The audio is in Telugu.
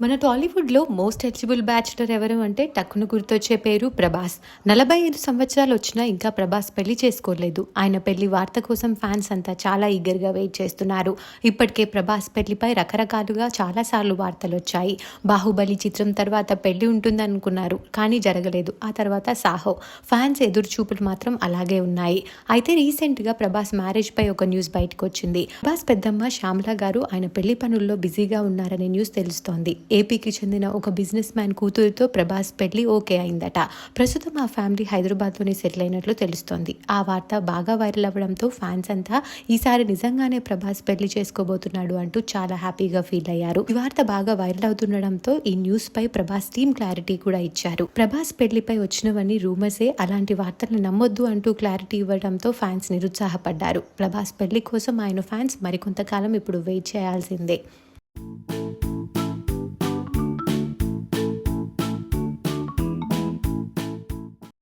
మన టాలీవుడ్లో మోస్ట్ ఎలిజిబుల్ బ్యాచులర్ ఎవరు అంటే టక్కును గుర్తొచ్చే పేరు ప్రభాస్. నలభై ఐదు సంవత్సరాలు వచ్చినా ఇంకా ప్రభాస్ పెళ్ళి చేసుకోలేదు. ఆయన పెళ్ళి వార్త కోసం ఫ్యాన్స్ అంతా చాలా ఈగర్గా వెయిట్ చేస్తున్నారు. ఇప్పటికే ప్రభాస్ పెళ్ళిపై రకరకాలుగా చాలాసార్లు వార్తలు వచ్చాయి. బాహుబలి చిత్రం తర్వాత పెళ్ళి ఉంటుందనుకున్నారు కానీ జరగలేదు. ఆ తర్వాత సాహో ఫ్యాన్స్ ఎదురు చూపులు మాత్రం అలాగే ఉన్నాయి. అయితే రీసెంట్గా ప్రభాస్ మ్యారేజ్ పై ఒక న్యూస్ బయటకు వచ్చింది ప్రభాస్ పెద్దమ్మ శ్యామల గారు ఆయన పెళ్ళి పనుల్లో బిజీగా ఉన్నారనే న్యూస్ తెలుస్తోంది. ఏపీకి చెందిన ఒక బిజినెస్ మ్యాన్ కూతురుతో ప్రభాస్ పెళ్ళి ఓకే అయిందట. ప్రస్తుతం ఆ ఫ్యామిలీ హైదరాబాద్లోనే సెటిల్ అయినట్లు తెలుస్తోంది. ఆ వార్త బాగా వైరల్ అవ్వడంతో ఫ్యాన్స్ అంతా ఈసారి నిజంగానే ప్రభాస్ పెళ్ళి చేసుకోబోతున్నాడు అంటూ చాలా హ్యాపీగా ఫీల్ అయ్యారు. ఈ వార్త బాగా వైరల్ అవుతుండడంతో ఈ న్యూస్ పై ప్రభాస్ టీమ్ క్లారిటీ కూడా ఇచ్చారు. ప్రభాస్ పెళ్ళిపై వచ్చినవన్నీ రూమర్సే అలాంటి వార్తలను నమ్మొద్దు అంటూ క్లారిటీ ఇవ్వడంతో ఫ్యాన్స్ నిరుత్సాహపడ్డారు. ప్రభాస్ పెళ్ళి కోసం ఆయన ఫ్యాన్స్ మరికొంతకాలం ఇప్పుడు వెయిట్ చేయాల్సిందే.